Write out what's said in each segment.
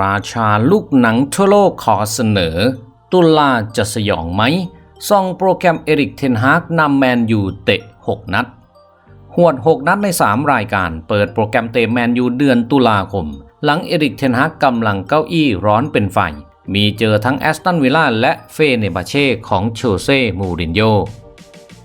ราชาลูกหนังทั่วโลกขอเสนอ ตุลาจะสยองไหมส่องโปรแกรมเอริกเทนฮากนำแมนยูเตะ 6 นัด หวด 6 นัดใน 3 รายการ เปิดโปรแกรมเตะแมนยูเดือนตุลาคม หลังเอริกเทนฮากกำลังเก้าอี้ร้อนเป็นไฟ มีเจอทั้งแอสตันวิลล่าและเฟเนบาเช่ของโชเซ่มูรินโญ่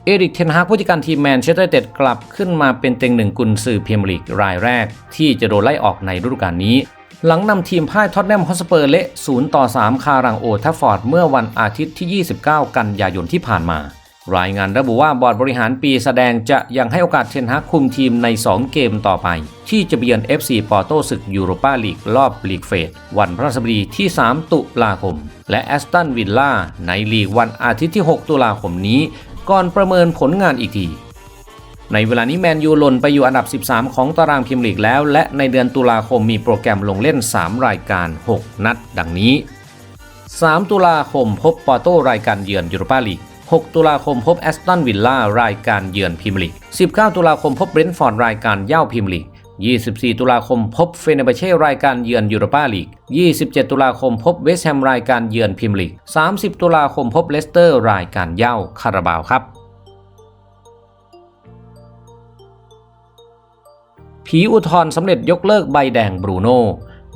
เอริกเทนฮากผู้จัดการทีมแมนเชสเตอร์เต็ดกลับขึ้นมาเป็นเต็งหนึ่งกุนซือพรีเมียร์ลีกรายแรก ที่จะโดนไล่ออกในฤดูกาลนี้ หลังนำทีมพ่ายท็อตแนมฮอสเปอร์เละ 0 ต่อ 3 คารังโอทัฟฟอร์ด เมื่อวันอาทิตย์ที่ 29 กันยายนที่ผ่านมา รายงานระบุว่าบอร์ดบริหารปีแสดงจะยังให้โอกาสเทนฮากคุมทีมใน 2 เกมต่อไป ที่จะเบียน FC ปอร์โตศึกยูโรปาลีกรอบลีกเฟส วันพฤหัสบดีที่ 3 ตุลาคม และแอสตันวิลล่าในลีกวันอาทิตย์ที่ 6 ตุลาคมนี้ ก่อนประเมินผลงานอีกที ในเวลานี้แมนยูหล่นไปอยู่อันดับ 13 ของตารางพรีเมียร์ลีกแล้ว และในเดือนตุลาคมมีโปรแกรมลงเล่น 3 รายการ 6 นัด ดังนี้ 3 ตุลาคมพบปอร์โตรายการเยือนยูโรปาลีก 6 ตุลาคมพบแอสตันวิลล่ารายการเยือนพรีเมียร์ลีก 19 ตุลาคมพบเบรนท์ฟอร์ดรายการเย่าพรีเมียร์ลีก 24 ตุลาคมพบเฟเนบเช่รายการเยือนยูโรปาลีก 27 ตุลาคมพบเวสต์แฮมรายการเยือนพรีเมียร์ลีก 30 ตุลาคมพบเลสเตอร์รายการเย่าคาราบาวครับ ผีอุทธรณ์สำเร็จยกเลิกใบแดงบรูโน่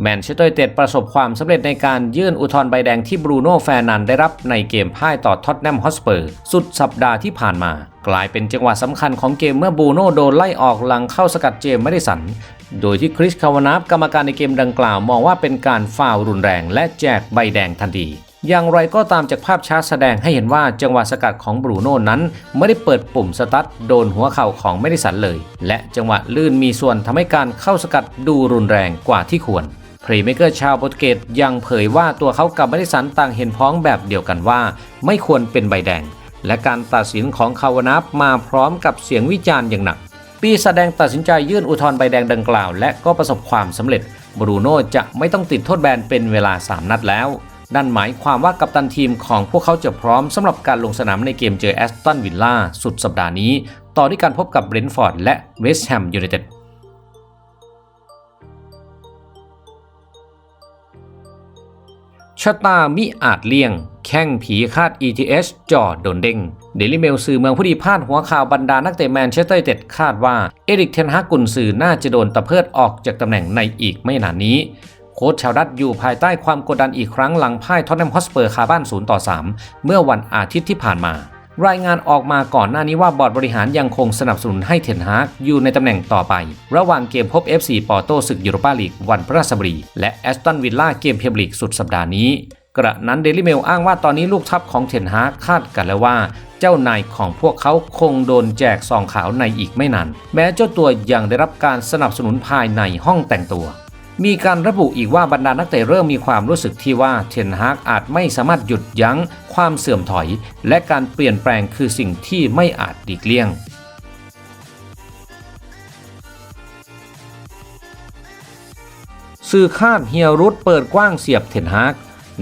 แมนเชสเตอร์ยูไนเต็ดประสบความสำเร็จในการยื่นอุทธรณ์ใบแดงที่บรูโน่แฟร์นันได้รับในเกมพ่ายต่อท็อตแนมฮอสเปอร์ สุดสัปดาห์ที่ผ่านมา กลายเป็นจังหวะสำคัญของเกมเมื่อบรูโน่โดนไล่ออกหลังเข้าสกัดเจมส์ไม่ได้สัน โดยที่คริสคาวานาฟกรรมการในเกมดังกล่าวมองว่าเป็นการฟาวรุนแรงและแจกใบแดงทันที อย่างไรก็ตามจากภาพช้าแสดงให้เห็นว่าจังหวะสกัดของบรูโน่นั้น ไม่ได้เปิดปุ่มสตาร์ทโดนหัวเข่าของไม่ได้สันเลย และจังหวะลื่นมีส่วนทำให้การเข้าสกัดดูรุนแรงกว่าที่ควรพรีเมเกอร์ชาวโปรตุเกสยังเผยว่าตัวเขากับไม่ได้สันต่างเห็นพ้องแบบเดียวกันว่า ไม่ควรเป็นใบแดง และการตัดสินของคาวานาฟมาพร้อมกับเสียงวิจารณ์อย่างหนัก ปีแสดงตัดสินใจยื่นอุทธรณ์ใบแดงดังกล่าว และก็ประสบความสำเร็จบรูโน่จะไม่ต้องติดโทษแบนเป็นเวลา 3 นัดแล้ว นั่นหมายความว่ากัปตันทีมของพวกเขาจะพร้อมสำหรับการลงสนามในเกมเจอแอสตันวิลล่าสุดสัปดาห์นี้ ต่อที่การพบกับเบรนท์ฟอร์ดและเวสต์แฮมยูไนเต็ดชะตามิอาจเลี่ยง แข้งผีคาด ETS จอโดนเด้งเดลิเมลสื่อเมืองผู้ดีพาดหัวข่าวบรรดานักเตะแมนเชสเตอร์ยูไนเต็ดคาดว่า เอริกเทนฮากกุนสื่อน่าจะโดนตะเพิดออกจากตำแหน่งในอีกไม่นานนี้ โค้ชชาวดัตอยู่ภายใต้ความกดดันอีกครั้งหลังพ่ายท็อตแนมฮอสเปอร์คาบ้าน0ต่อ3 เมื่อวันอาทิตย์ที่ผ่านมา รายงานออกมาก่อนหน้านี้ว่าบอร์ดบริหารยังคงสนับสนุนให้เทนฮากอยู่ในตำแหน่งต่อไป ระหว่างเกมพบ FC ปอร์โตศึกยูโรปาลีกวันพฤหัสบดี และแอสตันวิลล่าเกมเพียร์ลีกสุดสัปดาห์นี้ กระนั้นเดลิเมลอ้างว่าตอนนี้ลูกทัพของเทนฮากคาดกันแล้วว่าเจ้านายของพวกเขาคงโดนแจกซองขาวในอีกไม่นานแม้เจ้าตัวยังได้รับการสนับสนุนภายในห้องแต่งตัว มีการระบุอีกว่าบรรดานักเตะเริ่มมีความรู้สึกที่ว่าเทนฮากอาจไม่สามารถหยุดยั้งความเสื่อมถอย และการเปลี่ยนแปลงคือสิ่งที่ไม่อาจหลีกเลี่ยงสื่อคาดเฮียรุตเปิดกว้างเสียบเทนฮาก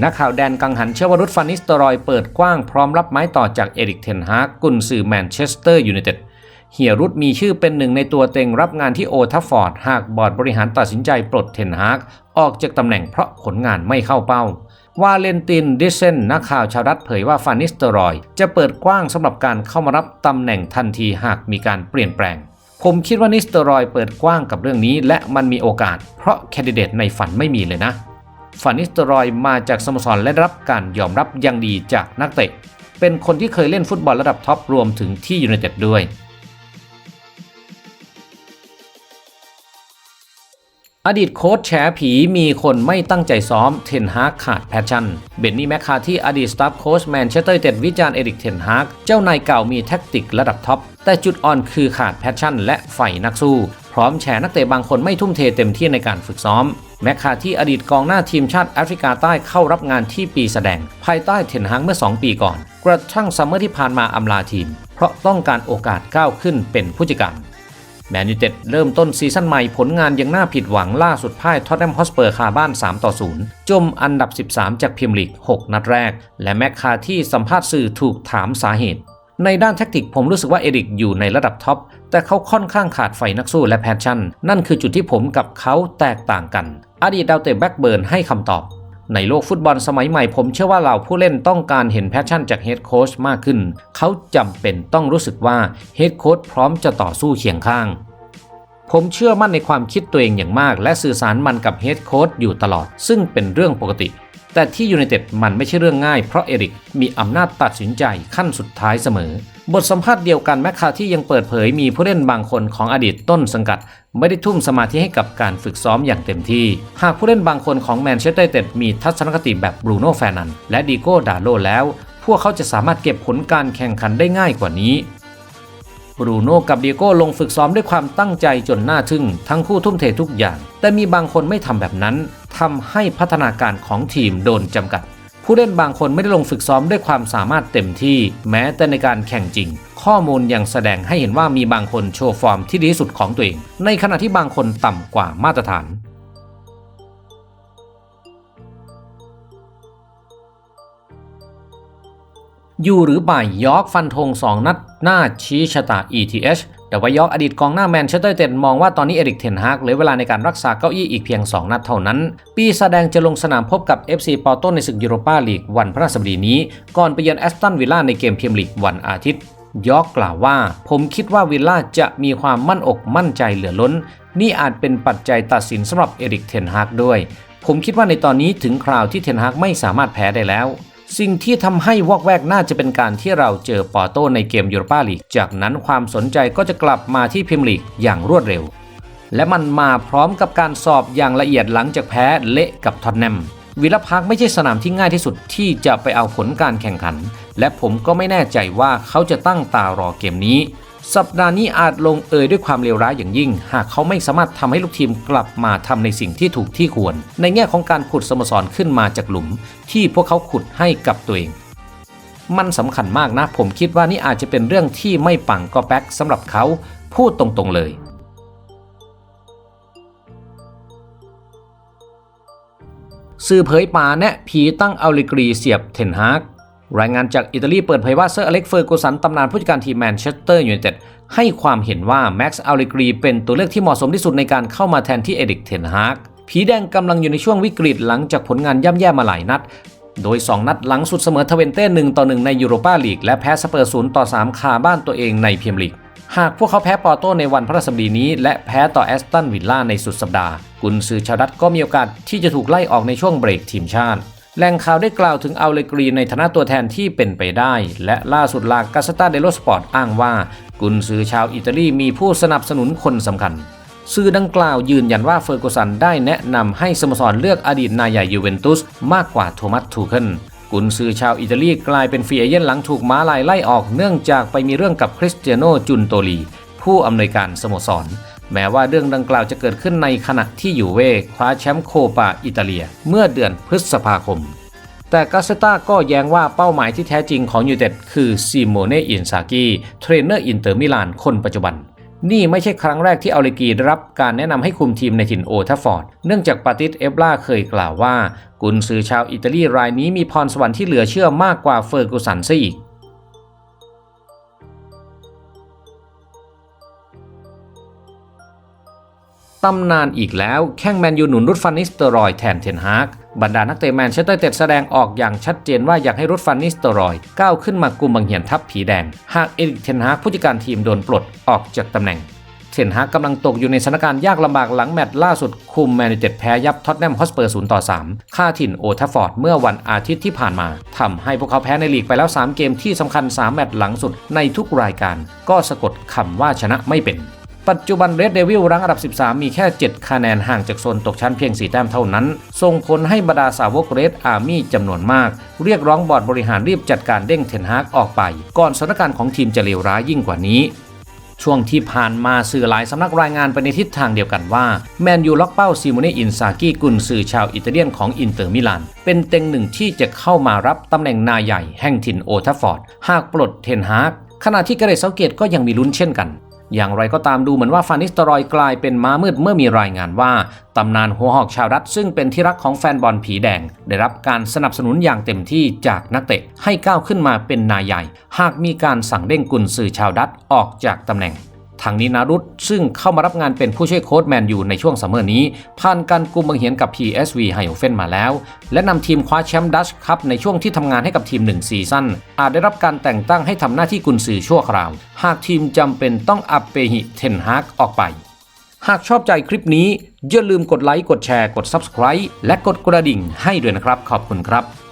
นักข่าวแดนกังหันเชวารุตฟานิสตรอยเปิดกว้างพร้อมรับไม้ต่อจากเอริกเทนฮากกุนซือแมนเชสเตอร์ยูไนเต็ด เฮียรุตมีชื่อเป็นหนึ่งในตัวเต็งรับงานที่โอทัฟฟอร์ด หากบอร์ดบริหารตัดสินใจปลดเทนฮากออกจากตำแหน่งเพราะผลงานไม่เข้าเป้า วาเลนตินดิเซนนักข่าวชาวรัฐเผยว่าฟานิสเตอรอย จะเปิดกว้างสำหรับการเข้ามารับตำแหน่งทันทีหากมีการเปลี่ยนแปลง ผมคิดว่านิสเตอรอยเปิดกว้างกับเรื่องนี้ และมันมีโอกาส เพราะแคนดิเดตในฝันไม่มีเลยนะฟานิสเตอรอยมาจากสโมสรและรับการยอมรับอย่างดีจากนักเตะ เป็นคนที่เคยเล่นฟุตบอลระดับท็อปรวมถึงที่ยูไนเต็ดด้วย อดีตโค้ชแฉผีมีคนไม่ตั้งใจซ้อม เทนฮากขาดแพชชั่น เบนนี่แมคคาที่อดีตสตาฟโค้ชแมนเชสเตอร์ยูไนเต็ดวิจารณ์เอริกเทนฮากเจ้านายเก่ามีแท็กติกระดับท็อป แต่จุดอ่อนคือขาดแพชชั่นและไฟนักสู้ พร้อมแฉนักเตะบางคนไม่ทุ่มเทเต็มที่ในการฝึกซ้อม แมคคาที่อดีตกองหน้าทีมชาติแอฟริกาใต้เข้ารับงานที่ปีแสดง ภายใต้เทนฮากเมื่อ 2 ปีก่อน กระทั่งซัมเมอร์ที่ผ่านมาอำลาทีม เพราะต้องการโอกาสก้าวขึ้นเป็นผู้จัดการ แมนยูเต็ดเริ่มต้นซีซั่นใหม่ผลงานยังน่าผิดหวังล่าสุดพ่ายท็อตแนมฮอสเปอร์คาบ้าน 3 ต่อ 0 จมอันดับ 13 จากพรีเมียร์ลีก 6 นัดแรก และแมคคาที่สัมภาษณ์สื่อถูกถามสาเหตุ ในด้านแท็กติกผมรู้สึกว่าเอริกอยู่ในระดับท็อป แต่เขาค่อนข้างขาดไฟนักสู้และแพชชั่น นั่นคือจุดที่ผมกับเขาแตกต่างกัน อดีตดาวเตะแบ็กเบิร์นให้คำตอบ ในโลกฟุตบอลสมัยใหม่ผมเชื่อว่าเหล่าผู้เล่นต้องการเห็นแพชชั่นจากเฮดโค้ชมากขึ้น เขาจำเป็นต้องรู้สึกว่าเฮดโค้ชพร้อมจะต่อสู้เคียงข้าง ผมเชื่อมั่นในความคิดตัวเองอย่างมาก และสื่อสารมันกับเฮดโค้ชอยู่ตลอด ซึ่งเป็นเรื่องปกติ แต่ที่ยูไนเต็ดมันไม่ใช่เรื่องง่ายเพราะเอริกมีอำนาจตัดสินใจขั้นสุดท้ายเสมอ บทสัมภาษณ์เดียวกันแมคคาที่ยังเปิดเผยมีผู้เล่นบางคนของอดีตต้นสังกัด ไม่ได้ทุ่มสมาธิให้กับการฝึกซ้อมอย่างเต็มที่ หากผู้เล่นบางคนของแมนเชสเตอร์ยูไนเต็ดมีทัศนคติแบบบรูโน่แฟร์นันและดีโก้ดาโลแล้ว พวกเขาจะสามารถเก็บผลการแข่งขันได้ง่ายกว่านี้บรูโน่กับเดียโก้ลงฝึกซ้อมด้วยความตั้งใจจนน่าทึ่ง ทั้งคู่ทุ่มเททุกอย่าง แต่มีบางคนไม่ทำแบบนั้น ทำให้พัฒนาการของทีมโดนจำกัด ผู้เล่นบางคนไม่ได้ลงฝึกซ้อมด้วยความสามารถเต็มที่ แม้แต่ในการแข่งจริง ข้อมูลยังแสดงให้เห็นว่ามีบางคนโชว์ฟอร์มที่ดีที่สุดของตัวเอง ในขณะที่บางคนต่ำกว่ามาตรฐานยูหรือบ่ายยอร์กฟันธง2 นัดหน้าชี้ชะตา ETH แต่ว่ายอกอดีตกองหน้าแมนเชสเตอร์เต็ดมองว่าตอนนี้เอริกเทนฮากเหลือเวลาในการรักษาเก้าอี้อีกเพียง 2 นัดเท่านั้น ปีแสดงจะลงสนามพบกับ FC ปอร์โตในศึกยูโรปาลีกวันพฤหัสบดีนี้ ก่อนไปเยือนแอสตันวิลล่าในเกมเมียร์ลีกวันอาทิตย์ยอกกล่าวว่า ผมคิดว่าวิลล่าจะมีความมั่นอกมั่นใจเหลือล้น นี่อาจเป็นปัจจัยตัดสินสำหรับเอริกเทนฮากด้วย ผมคิดว่าในตอนนี้ถึงคราวที่เทนฮากไม่สามารถแพ้ได้แล้ว สิ่งที่ทำให้วอกแวกน่าจะเป็นการที่เราเจอปอโต้ในเกมยูโรปาลีก จากนั้นความสนใจก็จะกลับมาที่พิมลีกอย่างรวดเร็ว และมันมาพร้อมกับการสอบอย่างละเอียดหลังจากแพ้เละกับทอตแนมวิลพาร์คไม่ใช่สนามที่ง่ายที่สุดที่จะไปเอาผลการแข่งขัน และผมก็ไม่แน่ใจว่าเขาจะตั้งตารอเกมนี้ สัปดาห์นี้อาจลงเอยด้วยความเลวร้ายอย่างยิ่ง หากเขาไม่สามารถทำให้ลูกทีมกลับมาทำในสิ่งที่ถูกที่ควร ในแง่ของการขุดสโมสรขึ้นมาจากหลุม ที่พวกเขาขุดให้กับตัวเอง มันสำคัญมากนะ ผมคิดว่านี่อาจจะเป็นเรื่องที่ไม่ปังก็แป๊กสำหรับเขาพูดตรงๆเลยสื่อเผยป่าแนะผีตั้งอัลลิกรีเสียบเทนฮาก รายงานจากอิตาลีเปิดเผยว่าเซอร์อเล็กเฟอร์กูสันตำนานผู้จัดการทีมแมนเชสเตอร์ยูไนเต็ดให้ความเห็นว่าแม็กซ์อัลลิกรีเป็นตัวเลือกที่เหมาะสมที่สุดในการเข้ามาแทนที่เอริกเทนฮากผีแดงกำลังอยู่ในช่วงวิกฤตหลังจากผลงานย่ำแย่มาหลายนัด โดย 2 นัดหลังสุดเสมอทเวนเต้1ต่อ1ในยูโรปาลีกและแพ้สเปอร์ศูนย์ต่อ3คาบ้านตัวเองในเมียร์ลีกหากพวกเขาแพ้ปอร์โตในวันพฤหัสบดีนี้ และแพ้ต่อแอสตันวิลล่าในสุดสัปดาห์ กุนซือชาวดัตก็มีโอกาสที่จะถูกไล่ออกในช่วงเบรกทีมชาติ แหล่งข่าวได้กล่าวถึงอัลเลกรีในฐานะตัวแทนที่เป็นไปได้ และล่าสุดลากาสตาเดโลสปอร์ตอ้างว่า กุนซือชาวอิตาลีมีผู้สนับสนุนคนสำคัญ สื่อดังกล่าวยืนยันว่าเฟอร์กูสันได้แนะนำให้สโมสรเลือกอดีตนายใหญ่ยูเวนตุสมากกว่าโทมัสทูเคิลกุนซือชาวอิตาลีกลายเป็นฟรีเอเย่นหลังถูกม้าลายไล่ออกเนื่องจากไปมีเรื่องกับคริสเตียโนจุนโตลีผู้อำนวยการสโมสร แม้ว่าเรื่องดังกล่าวจะเกิดขึ้นในขณะที่อยู่เว่คว้าแชมป์โคปาอิตาเลีย เมื่อเดือนพฤษภาคม แต่กาเซตาก็แย้งว่าเป้าหมายที่แท้จริงของยูเต็ดคือซิโมเนอินซากิเทรนเนอร์อินเตอร์มิลานคนปัจจุบันนี่ไม่ใช่ครั้งแรกที่อัลเลกีได้รับการแนะนำให้คุมทีมในถิ่นโอทัฟฟอร์ด เนื่องจากปาติสเอฟลาเคยกล่าวว่า กุนซือชาวอิตาลีรายนี้มีพรสวรรค์ที่เหลือเชื่อมากกว่าเฟอร์กูสันซะอีก ตำนานอีกแล้วแข้งแมนยูหนุนรุดฟันนิสเตอรอยแทนเทนฮากบรรดานักเตะแมนเชสเตอร์ยูไนเต็ดแสดงออกอย่างชัดเจนว่าอยากให้รุดฟันนิสเตอรอยก้าวขึ้นมากุมบังเหียนทัพผีแดง หากเอริกเทนฮากผู้จัดการทีมโดนปลดออกจากตำแหน่งเทนฮากกำลังตกอยู่ในสถานการณ์ยากลำบากหลังแมตช์ล่าสุดคุมแมนยูเต็ดแพ้ยับท็อตแนมฮอสเปอร์0ต่อ3ค่าถิ่นโอทัฟฟอร์ดเมื่อวันอาทิตย์ที่ผ่านมาทำให้พวกเขาแพ้ในลีกไปแล้ว 3 เกมที่สำคัญ 3 แมตช์หลังสุดในทุกรายการ ก็สะกดคำว่าชนะไม่เป็น ปัจจุบันเรดเดวิลรั้งอันดับ 13 มีแค่ 7 คะแนนห่างจากโซนตกชั้นเพียง 4 แต้มเท่านั้น ส่งผลให้บรรดาสาวกเรดอาร์มี่จำนวนมาก เรียกร้องบอร์ดบริหารรีบจัดการเด้งเทนฮากออกไป ก่อนสถานการณ์ของทีมจะเลวร้ายยิ่งกว่านี้ช่วงที่ผ่านมาสื่อหลายสำนักรายงานไปในทิศทางเดียวกันว่า แมนยูล็อกเป้าซิโมเนอินซากิกุนสื่อชาวอิตาเลียนของอินเตอร์มิลาน เป็นเต็งหนึ่งที่จะเข้ามารับตำแหน่งนายใหญ่แห่งถิ่นโอทัฟฟอร์ด หากปลดเทนฮากขณะที่เกเรตเซาเกตก็ยังมีลุ้นเช่นกัน อย่างไรก็ตามดูเหมือนว่าฟานิสตรอยกลายเป็นม้ามืดเมื่อมีรายงานว่าตำนานหัวหอกชาวรัฐซึ่งเป็นที่รักของแฟนบอลผีแดง ได้รับการสนับสนุนอย่างเต็มที่จากนักเตะให้ก้าวขึ้นมาเป็นนายใหญ่ หากมีการสั่งเด้งกุนสื่อชาวดัตออกจากตำแหน่ง ทางนี้นารุตซึ่งเข้ามารับงานเป็นผู้ช่วยโค้ชแมนยูในช่วงซัมเมอร์นี้ ผ่านการกุมบังเหียนกับ PSV ไฮโอเฟนมาแล้ว และนำทีมคว้าแชมป์ดัชคัพในช่วงที่ทำงานให้กับทีมหนึ่งซีซั่นอาจได้รับการแต่งตั้งให้ทำหน้าที่กุนซือชั่วคราว หากทีมจำเป็นต้องอัปเปหิเทนฮากออกไป หากชอบใจคลิปนี้อย่าลืมกดไลค์กดแชร์กด Subscribe และกดกระดิ่งให้ด้วยนะครับขอบคุณครับ